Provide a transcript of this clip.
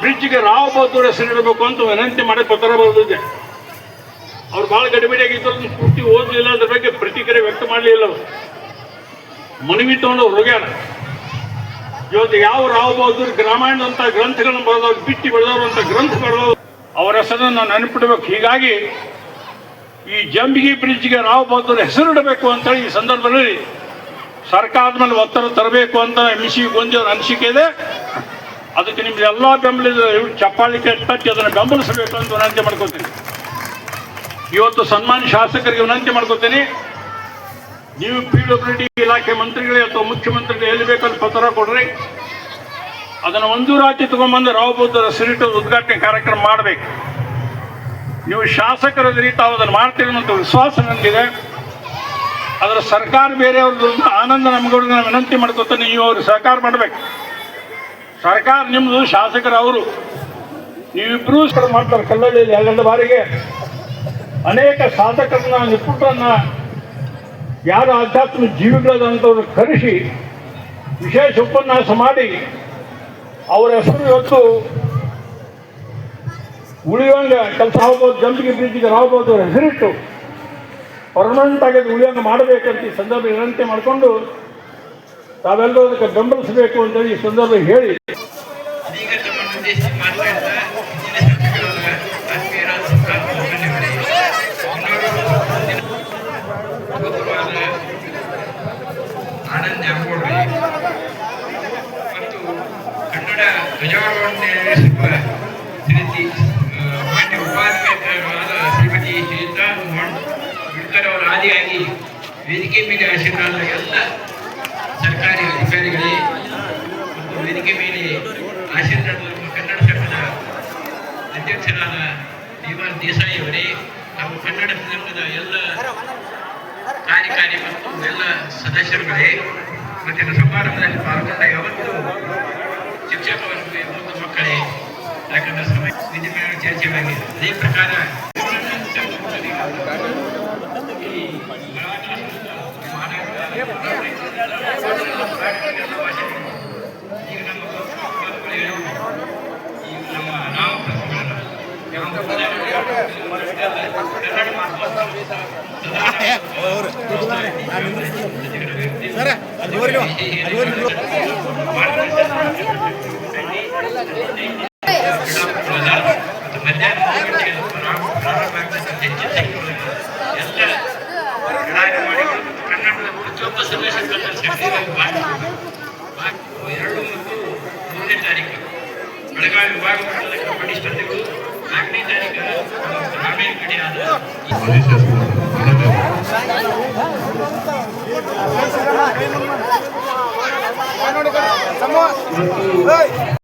ಬ್ರಿಡ್ಜ್ಗೆ ರಾವ್ ಬಹದ್ದೂರ್ ಹೆಸರಿಡಬೇಕು ಅಂತ ವಿನಂತಿ ಮಾಡಿ ಪತ್ರ ಬರೆದಿದ್ದೆ. ಅವ್ರು ಭಾಳ ಗಡಿಬಿಡಿಯಾಗಿದ್ದು ಅದನ್ನ ಪೂರ್ತಿ ಓದಲಿಲ್ಲ, ಅದ್ರ ಬಗ್ಗೆ ಪ್ರತಿಕ್ರಿಯೆ ವ್ಯಕ್ತ ಮಾಡಲಿಲ್ಲ ಅವರು. ಮನವಿ ತಗೊಂಡು ಹೋಗ್ಯಾರ. ಇವತ್ತು ಯಾವ ರಾವ್ ಬಹದ್ದೂರ್ ಗ್ರಾಮಾಯಣ ಅಂತ ಗ್ರಂಥಗಳನ್ನು ಬರೆದವ್ರು, ಬಿಟ್ಟಿ ಬೆಳೆದವರು ಅಂತ ಗ್ರಂಥ ಬರೆದವ್ರು, ಅವರ ಹೆಸರನ್ನು ನಾವು ನೆನಪಿಡಬೇಕು. ಹೀಗಾಗಿ ಈ ಜಂಬಿಗಿ ಬ್ರಿಡ್ಜ್ಗೆ ರಾವ್ ಬಹದ್ದೂರ್ ಹೆಸರಿಡಬೇಕು ಅಂತೇಳಿ ಈ ಸಂದರ್ಭದಲ್ಲಿ ಸರ್ಕಾರದ ಮೇಲೆ ಒತ್ತಡ ತರಬೇಕು ಅಂತ ಎಂ ಸಿ ಗೊಂದಿಯವರ ಅನಿಸಿಕೆ ಇದೆ. ಅದಕ್ಕೆ ನಿಮ್ದು ಎಲ್ಲ ಬೆಂಬಲ ಚಪ್ಪಾಳಿಕೆ ಕಟ್ಟಿ ಅದನ್ನು ಬೆಂಬಲಿಸಬೇಕು ಅಂತ ವಿನಂತಿ ಮಾಡ್ಕೊತೀನಿ. ಇವತ್ತು ಸನ್ಮಾನ್ಯ ಶಾಸಕರಿಗೆ ವಿನಂತಿ ಮಾಡ್ಕೋತೀನಿ. ನೀವು ಪಿ ಡಬ್ಲ್ಯೂ ಡಿ ಇಲಾಖೆ ಮಂತ್ರಿಗಳೇ ಅಥವಾ ಮುಖ್ಯಮಂತ್ರಿಗಳು ಎಲ್ಲಿ ಬೇಕಲ್ಲಿ ಪತ್ರ ಕೊಡ್ರಿ. ಅದನ್ನು ಒಂದು ರಾತ್ರಿ ತಗೊಂಡ್ಬಂದು ರಾವ್ ಬೌದ್ಧರ ಸಿರಿಟ ಉದ್ಘಾಟನೆ ಕಾರ್ಯಕ್ರಮ ಮಾಡಬೇಕು. ನೀವು ಶಾಸಕರ ತಾವು ಅದನ್ನು ಮಾಡ್ತೀರಿ ಅನ್ನೋ ವಿಶ್ವಾಸ ನನಗಿದೆ ಅದರ ಸರ್ಕಾರ ಬೇರೆಯವ್ರದ್ದು ಆನಂದ ನಾನು ವಿನಂತಿ ಮಾಡ್ಕೋತೀನಿ. ನೀವು ಅವ್ರಿಗೆ ಸಹಕಾರ ಮಾಡಬೇಕು. ಸರ್ಕಾರ ನಿಮ್ಮದು ಶಾಸಕರು ಅವರು. ನೀವಿಬ್ಬರೂ ಸಹ ಮಾಡ್ತಾರೆ ಕಲ್ಲಳ್ಳಿಯಲ್ಲಿ ಎರಡೆರಡು ಬಾರಿಗೆ. ಅನೇಕ ಶಾಸಕರನ್ನ ನಿಪುಟರನ್ನ ಯಾರು ಆಧ್ಯಾತ್ಮಿಕ ಜೀವಿಗಳದಂಥವ್ರು ಕರೆಸಿ, ವಿಶೇಷ ಉಪನ್ಯಾಸ ಮಾಡಿ, ಅವರ ಹೆಸರು ಇವತ್ತು ಉಳಿಯೋಂಗ ಕೆಲಸ ಆಗ್ಬೋದು ಜಂಪಿಗೆ ಬ್ರಿಡ್ಜಿಗೆ ಹೋಗ್ಬೋದು ಅವ್ರ ಹೆಸರಿಟ್ಟು ಪರ್ಮನೆಂಟ್ ಆಗಿ ಉಳಿಯೋಂಗ ಮಾಡಬೇಕಂತ ಈ ಸಂದರ್ಭ ವಿನಂತಿ ಮಾಡಿಕೊಂಡು ತಾವೆಲ್ಲರೂ ಅದಕ್ಕೆ ಬೆಂಬಲಿಸಬೇಕು ಅಂತ ಈ ಸಂದರ್ಭ ಹೇಳಿ. ವೇದಿಕೆ ಮೇಲೆ ಆಶೀರ್ವಾದ ಎಲ್ಲ ಸರ್ಕಾರಿ ಅಧಿಕಾರಿಗಳೇ ವೇದಿಕೆ ಮೇಲೆ ಆಶೀರ್ವಾದ ಕನ್ನಡ ಸಂಘದ ಅಧ್ಯಕ್ಷರಾದ ಆರ್ ದೇಸಾಯಿ ಅವರೇ ನಾವು ಕನ್ನಡ ಸಂಘದ ಎಲ್ಲ ಕಾರ್ಯಕಾರಿ ಮತ್ತು ಎಲ್ಲ ಸದಸ್ಯರುಗಳೇ ಇವತ್ತಿನ ಸಮಾರಂಭದಲ್ಲಿ ಪಾಲ್ಗೊಂಡ ಯಾವತ್ತೂ ಶಿಕ್ಷಕ ವರ್ಗ ಮಕ್ಕಳೇ, ಯಾಕಂದ್ರೆ ಸಮಯ ವಿಧಿಮೇಳ ಚರ್ಚೆಯಾಗಿದೆ. ಅದೇ ಪ್ರಕಾರ ಎರಡು ಮತ್ತು ಮೂರನೇ ತಾರೀಕು ಬೆಳಗಾವಿ ವಿಭಾಗ ಮಟ್ಟದ ಕಬಡ್ಡಿ ಸ್ಪರ್ಧೆಗಳು ನಾಲ್ಕನೇ ತಾರೀಕು ಗ್ರಾಮೀಣ Hey!